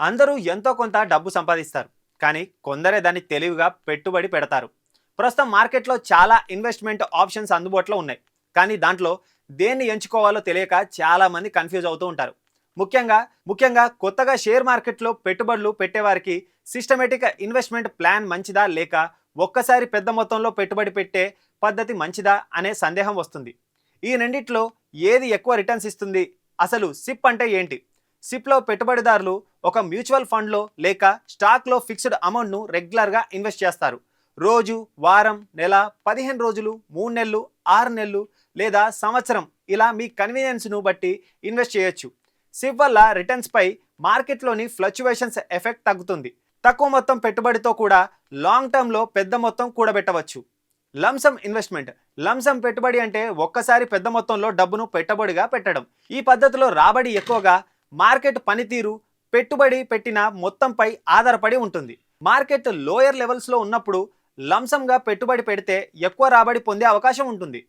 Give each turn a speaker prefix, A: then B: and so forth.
A: అందరూ ఎంతో కొంత డబ్బు సంపాదిస్తారు కానీ కొందరే దాన్ని తెలివిగా పెట్టుబడి పెడతారు. ప్రస్తుతం మార్కెట్లో చాలా ఇన్వెస్ట్మెంట్ ఆప్షన్స్ అందుబాటులో ఉన్నాయి కానీ దాంట్లో దేన్ని ఎంచుకోవాలో తెలియక చాలామంది కన్ఫ్యూజ్ అవుతూ ఉంటారు. ముఖ్యంగా ముఖ్యంగా కొత్తగా షేర్ మార్కెట్లో పెట్టుబడులు పెట్టేవారికి సిస్టమేటిక్ ఇన్వెస్ట్మెంట్ ప్లాన్ మంచిదా లేక ఒక్కసారి పెద్ద మొత్తంలో పెట్టుబడి పెట్టే పద్ధతి మంచిదా అనే సందేహం వస్తుంది. ఈ రెండిట్లో ఏది ఎక్కువ రిటర్న్స్ ఇస్తుంది అసలు సిప్ అంటే ఏంటి? సిప్లో పెట్టుబడిదారులు ఒక మ్యూచువల్ ఫండ్లో లేక స్టాక్లో ఫిక్స్డ్ అమౌంట్ను రెగ్యులర్గా ఇన్వెస్ట్ చేస్తారు. రోజు వారం నెల పదిహేను రోజులు మూడు నెలలు ఆరు నెలలు లేదా సంవత్సరం ఇలా మీ కన్వీనియన్స్ను బట్టి ఇన్వెస్ట్ చేయొచ్చు. సిప్ వల్ల రిటర్న్స్పై మార్కెట్లోని ఫ్లక్చువేషన్స్ ఎఫెక్ట్ తగ్గుతుంది. తక్కువ మొత్తం పెట్టుబడితో కూడా లాంగ్ టర్మ్లో పెద్ద మొత్తం కూడబెట్టవచ్చు. Lump sum investment. లంసమ్ పెట్టుబడి అంటే ఒక్కసారి పెద్ద మొత్తంలో డబ్బును పెట్టుబడిగా పెట్టడం. ఈ పద్ధతిలో రాబడి ఎక్కువగా మార్కెట్ పనితీరు పెట్టుబడి పెట్టిన మొత్తంపై ఆధారపడి ఉంటుంది. మార్కెట్ లోయర్ లెవెల్స్లో ఉన్నప్పుడు లంసంగా పెట్టుబడి పెడితే ఎక్కువ రాబడి పొందే అవకాశం ఉంటుంది.